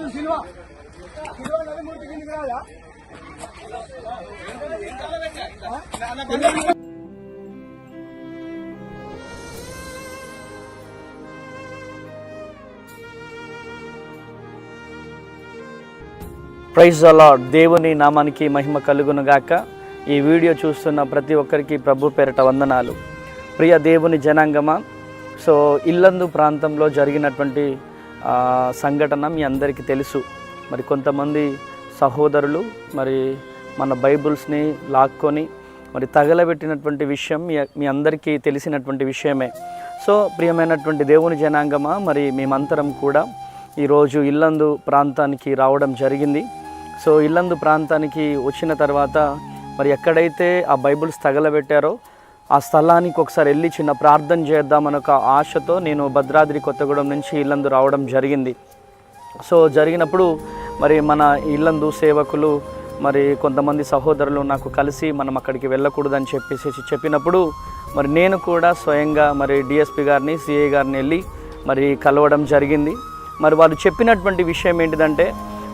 రోజు సిల్వ సిల్వ నదిమూర్తి కిందికి రాదా? ప్రైజ్ అలా దేవుని నామానికి మహిమ కలుగును గాక ఈ వీడియో చూస్తున్న ప్రతి ఒక్కరికి ప్రభు పేరట వందనాలు. ప్రియ దేవుని జనాంగమా సో ఇల్లందు ప్రాంతంలో జరిగినటువంటి సంఘటన మీ అందరికీ తెలుసు. మరి కొంతమంది సహోదరులు మరి మన బైబుల్స్ని లాక్కొని మరి తగలబెట్టినటువంటి విషయం మీ మీ అందరికీ తెలిసినటువంటి విషయమే. సో ప్రియమైనటువంటి దేవుని జనాంగమా మరి మేమంతరం కూడా ఈరోజు ఇల్లందు ప్రాంతానికి రావడం జరిగింది. సో ఇల్లందు ప్రాంతానికి వచ్చిన తర్వాత మరి ఎక్కడైతే ఆ బైబుల్స్ తగలబెట్టారో ఆ స్థలానికి ఒకసారి వెళ్ళి చిన్న ప్రార్థన చేద్దామని ఒక ఆశతో నేను భద్రాద్రి కొత్తగూడెం నుంచి ఇల్లందు రావడం జరిగింది. సో జరిగినప్పుడు మరి మన ఇల్లందు సేవకులు మరి కొంతమంది సహోదరులు నాకు కలిసి మనం అక్కడికి వెళ్ళకూడదని చెప్పేసి చెప్పినప్పుడు మరి నేను కూడా స్వయంగా మరి డిఎస్పి గారిని సిఐ గారిని వెళ్ళి మరి కలవడం జరిగింది. మరి వారు చెప్పినటువంటి విషయం ఏంటిదంటే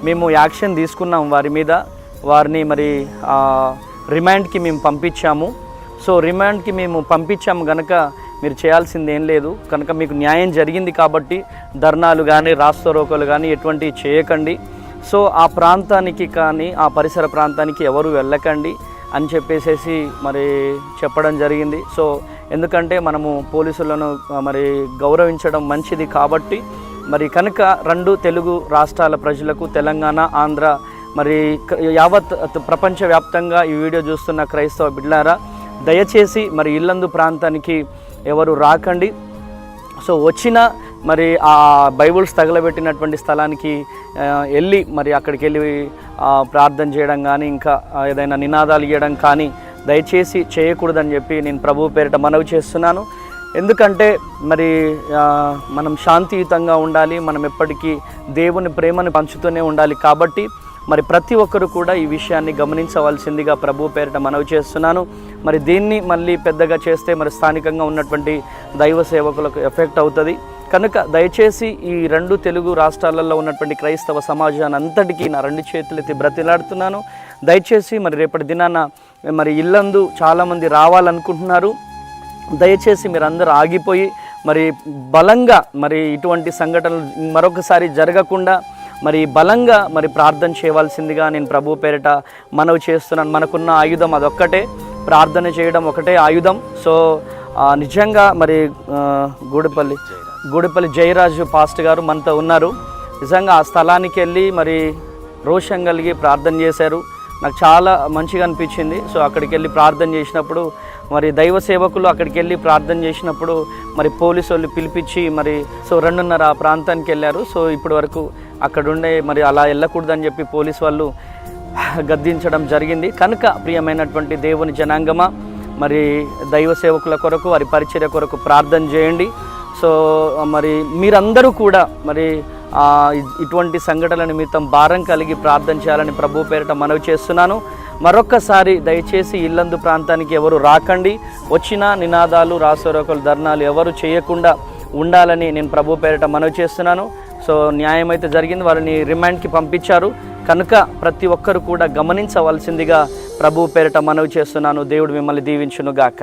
మేము యాక్షన్ తీసుకున్నాం వారి మీద. వారిని మరి రిమాండ్కి మేము పంపించాము. సో రిమాండ్కి మేము పంపించాము కనుక మీరు చేయాల్సింది ఏం లేదు. కనుక మీకు న్యాయం జరిగింది కాబట్టి ధర్నాలు కానీ రాస్తరోకలు కానీ ఎటువంటివి చేయకండి. సో ఆ ప్రాంతానికి కానీ ఆ పరిసర ప్రాంతానికి ఎవరు వెళ్ళకండి అని చెప్పేసేసి మరి చెప్పడం జరిగింది. సో ఎందుకంటే మనము పోలీసులను మరి గౌరవించడం మంచిది కాబట్టి మరి కనుక రెండు తెలుగు రాష్ట్రాల ప్రజలకు తెలంగాణ ఆంధ్ర మరి యావత్ ప్రపంచవ్యాప్తంగా ఈ వీడియో చూస్తున్న క్రైస్తవ బిడ్లారా దయచేసి మరి ఇల్లందు ప్రాంతానికి ఎవరు రాకండి. సో వచ్చిన మరి ఆ బైబుల్స్ తగలబెట్టినటువంటి స్థలానికి వెళ్ళి మరి అక్కడికి వెళ్ళి ప్రార్థన చేయడం కానీ ఇంకా ఏదైనా నినాదాలు ఇవ్వడం కానీ దయచేసి చేయకూడదని చెప్పి నేను ప్రభు పేరిట మనవి చేస్తున్నాను. ఎందుకంటే మరి మనం శాంతియుతంగా ఉండాలి మనం ఎప్పటికీ దేవుని ప్రేమను పంచుతూనే ఉండాలి కాబట్టి మరి ప్రతి ఒక్కరు కూడా ఈ విషయాన్ని గమనించవలసిందిగా ప్రభు పేరిట మనవి చేస్తున్నాను. మరి దీన్ని మళ్ళీ పెద్దగా చేస్తే మరి స్థానికంగా ఉన్నటువంటి దైవ సేవకులకు ఎఫెక్ట్ అవుతుంది. కనుక దయచేసి ఈ రెండు తెలుగు రాష్ట్రాలలో ఉన్నటువంటి క్రైస్తవ సమాజాన్ని అంతటికీ నా రెండు చేతులెత్తి బ్రతిలాడుతున్నాను. దయచేసి మరి రేపటి దినాన మరి ఇల్లందు చాలామంది రావాలనుకుంటున్నారు. దయచేసి మీరందరూ ఆగిపోయి మరి బలంగా మరి ఇటువంటి సంఘటనలు మరొకసారి జరగకుండా మరి బలంగా మరి ప్రార్థన చేయవలసిందిగా నేను ప్రభు పేరిట మనవి చేస్తున్నాను. మనకున్న ఆయుధం అదొక్కటే. ప్రార్థన చేయడం ఒకటే ఆయుధం. సో నిజంగా మరి ఆ, గూడిపల్లి జయరాజు పాస్ట్ గారు మనతో ఉన్నారు. నిజంగా ఆ స్థలానికి వెళ్ళి మరి రోషం కలిగి ప్రార్థన చేశారు. నాకు చాలా మంచిగా అనిపించింది. సో అక్కడికి వెళ్ళి ప్రార్థన చేసినప్పుడు మరి దైవ సేవకులు అక్కడికి వెళ్ళి ప్రార్థన చేసినప్పుడు మరి పోలీసు వాళ్ళు పిలిపించి మరి సో రెండున్నర ఆ ప్రాంతానికి వెళ్ళారు. సో ఇప్పటి వరకు అక్కడుండే మరి అలా వెళ్ళకూడదని చెప్పి పోలీస్ వాళ్ళు గద్దించడం జరిగింది. కనుక ప్రియమైనటువంటి దేవుని జనాంగమా మరి దైవ సేవకుల కొరకు వారి పరిచర్య కొరకు ప్రార్థన చేయండి. సో మరి మీరందరూ కూడా మరి ఇటువంటి సంఘటనల నిమిత్తం భారం కలిగి ప్రార్థన చేయాలని ప్రభు పేరిట మనవి చేస్తున్నాను. మరొక్కసారి దయచేసి ఇల్లందు ప్రాంతానికి ఎవరు రాకండి. వచ్చిన నినాదాలు రాసరోకలు ధర్నాలు ఎవరు చేయకుండా ఉండాలని నేను ప్రభు పేరిట మనవి చేస్తున్నాను. సో న్యాయం అయితే జరిగింది. వారిని రిమాండ్కి పంపించారు. కనుక ప్రతి ఒక్కరు కూడా గమనించవలసిందిగా ప్రభు పేరిట మనవి చేస్తున్నాను. దేవుడు మిమ్మల్ని దీవించును గాక